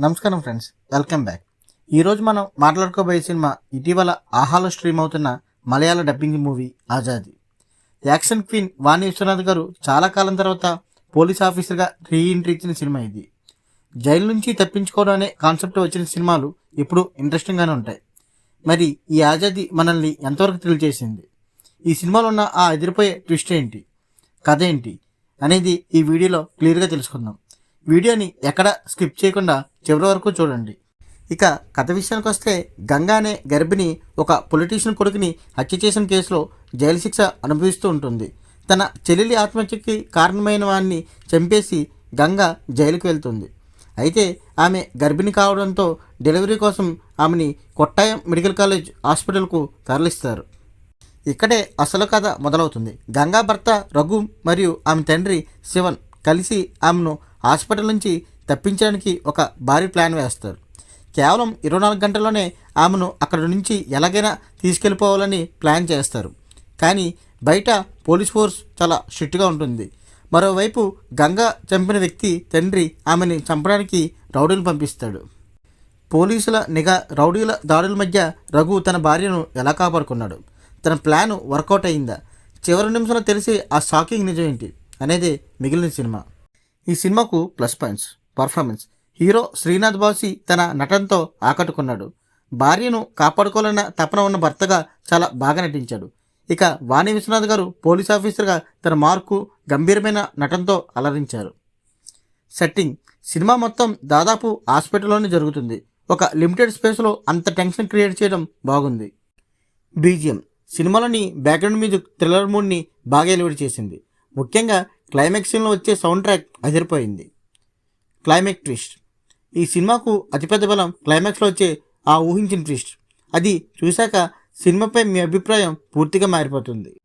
నమస్కారం friends welcome back. ఈరోజు మనం మాట్లాడుకోబోయే సినిమా ఇటీవల ఆహాలో స్ట్రీమ్ అవుతున్న మలయాళ dubbing movie Azadi. Action queen Vani Viswanath garu చాలా కాలం తర్వాత పోలీస్ ఆఫీసర్గా రీఎంట్రీ ఇచ్చిన సినిమా ఇది. జైలు నుంచి తప్పించుకోవడం అనే కాన్సెప్ట్ వచ్చిన సినిమాలు ఇప్పుడు ఇంట్రెస్టింగ్గానే ఉంటాయి. మరి ఈ ఆజాది మనల్ని ఎంతవరకు థ్రిల్ చేసింది? ఈ సినిమాలో ఉన్న ఆ ఎదిరిపోయే ట్విస్ట్ ఏంటి? కథ ఏంటి? అనేది ఈ వీడియోలో క్లియర్గా తెలుసుకుందాం. వీడియోని ఎక్కడ స్కిప్ చేయకుండా చివరి వరకు చూడండి. ఇక కథ విషయానికి వస్తే గంగా అనే గర్భిణి ఒక పొలిటీషియన్ కొడుకుని హత్య చేసిన కేసులో జైలు శిక్ష అనుభవిస్తూ ఉంటుంది. తన చెల్లెలి ఆత్మహత్యకి కారణమైన వాడిని చంపేసి గంగా జైలుకు వెళ్తుంది. అయితే ఆమె గర్భిణి కావడంతో డెలివరీ కోసం ఆమెని కొట్టాయం మెడికల్ కాలేజ్ హాస్పిటల్కు తరలిస్తారు. ఇక్కడే అసలు కథ మొదలవుతుంది. గంగా భర్త రఘు మరియు ఆమె తండ్రి శివన్ కలిసి ఆమెను హాస్పిటల్ నుంచి తప్పించడానికి ఒక భారీ ప్లాన్ వేస్తారు. కేవలం ఇరవై నాలుగు గంటల్లోనే ఆమెను అక్కడి నుంచి ఎలాగైనా తీసుకెళ్ళిపోవాలని ప్లాన్ చేస్తారు. కానీ బయట పోలీస్ ఫోర్స్ చాలా స్ట్రిక్ట్గా ఉంటుంది. మరోవైపు గంగా చంపిన వ్యక్తి తండ్రి ఆమెని చంపడానికి రౌడీలు పంపిస్తాడు. పోలీసుల నిఘా రౌడీల దాడుల మధ్య రఘు తన భార్యను ఎలా కాపాడుకున్నాడు? తన ప్లాన్ వర్కౌట్ అయిందా? చివరి నిమిషంలో తెలిసి ఆ షాకింగ్ నిజం ఏంటి? అనేది మిగిలిన సినిమా. ఈ సినిమాకు plus points performance. Hero Srinath Basi తన నటనతో ఆకట్టుకున్నాడు. భార్యను కాపాడుకోవాలన్న తపన ఉన్న భర్తగా చాలా బాగా నటించాడు. ఇక వాణి విశ్వనాథ్ గారు పోలీస్ ఆఫీసర్గా తన మార్కు గంభీరమైన నటనతో అలరించారు. సెట్టింగ్. సినిమా మొత్తం దాదాపు హాస్పిటల్లోనే జరుగుతుంది. ఒక లిమిటెడ్ స్పేస్లో అంత టెన్షన్ క్రియేట్ చేయడం బాగుంది. బీజిఎం. సినిమాలోని బ్యాక్గ్రౌండ్ మ్యూజిక్ థ్రిల్లర్ మూడ్ని బాగా ఎలివేట్ చేసింది. ముఖ్యంగా క్లైమాక్స్లో సీన్లో వచ్చే సౌండ్ ట్రాక్ అదిరిపోయింది. క్లైమాక్స్ ట్విస్ట్ ఈ సినిమాకు అతిపెద్ద బలం క్లైమాక్స్లో వచ్చే ఆ ఊహించిన ట్విస్ట్ అది చూశాక సినిమాపై మీ అభిప్రాయం పూర్తిగా మారిపోతుంది.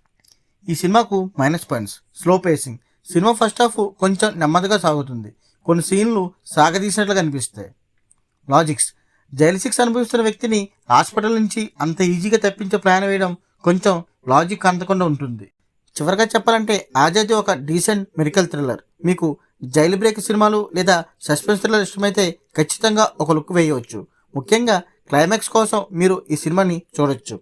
ఈ సినిమాకు మైనస్ పాయింట్స్ స్లో పేసింగ్ సినిమా ఫస్ట్ హాఫ్ కొంచెం నెమ్మదిగా సాగుతుంది. కొన్ని సీన్లు సాగదీసినట్లు కనిపిస్తాయి. లాజిక్స్ జైలు శిక్ష అనుభవిస్తున్న వ్యక్తిని హాస్పిటల్ నుంచి అంత ఈజీగా తప్పించే ప్లాన్ వేయడం కొంచెం లాజిక్ అందకుండా ఉంటుంది. చివరిగా చెప్పాలంటే ఆజాది ఒక డీసెంట్ మెడికల్ థ్రిల్లర్. మీకు జైలు బ్రేక్ సినిమాలు లేదా సస్పెన్స్ థ్రిల్లర్ ఇష్టమైతే ఖచ్చితంగా ఒక లుక్ వేయవచ్చు. ముఖ్యంగా క్లైమాక్స్ కోసం మీరు ఈ సినిమాని చూడొచ్చు.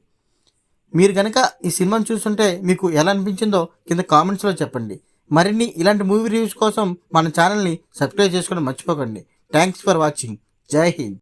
మీరు కనుక ఈ సినిమాని చూస్తుంటే మీకు ఎలా అనిపించిందో కింద కామెంట్స్లో చెప్పండి. మరిన్ని ఇలాంటి మూవీ రివ్యూస్ కోసం మన ఛానల్ని సబ్స్క్రైబ్ చేసుకోవడం మర్చిపోకండి. Thanks for watching. Jai Hind.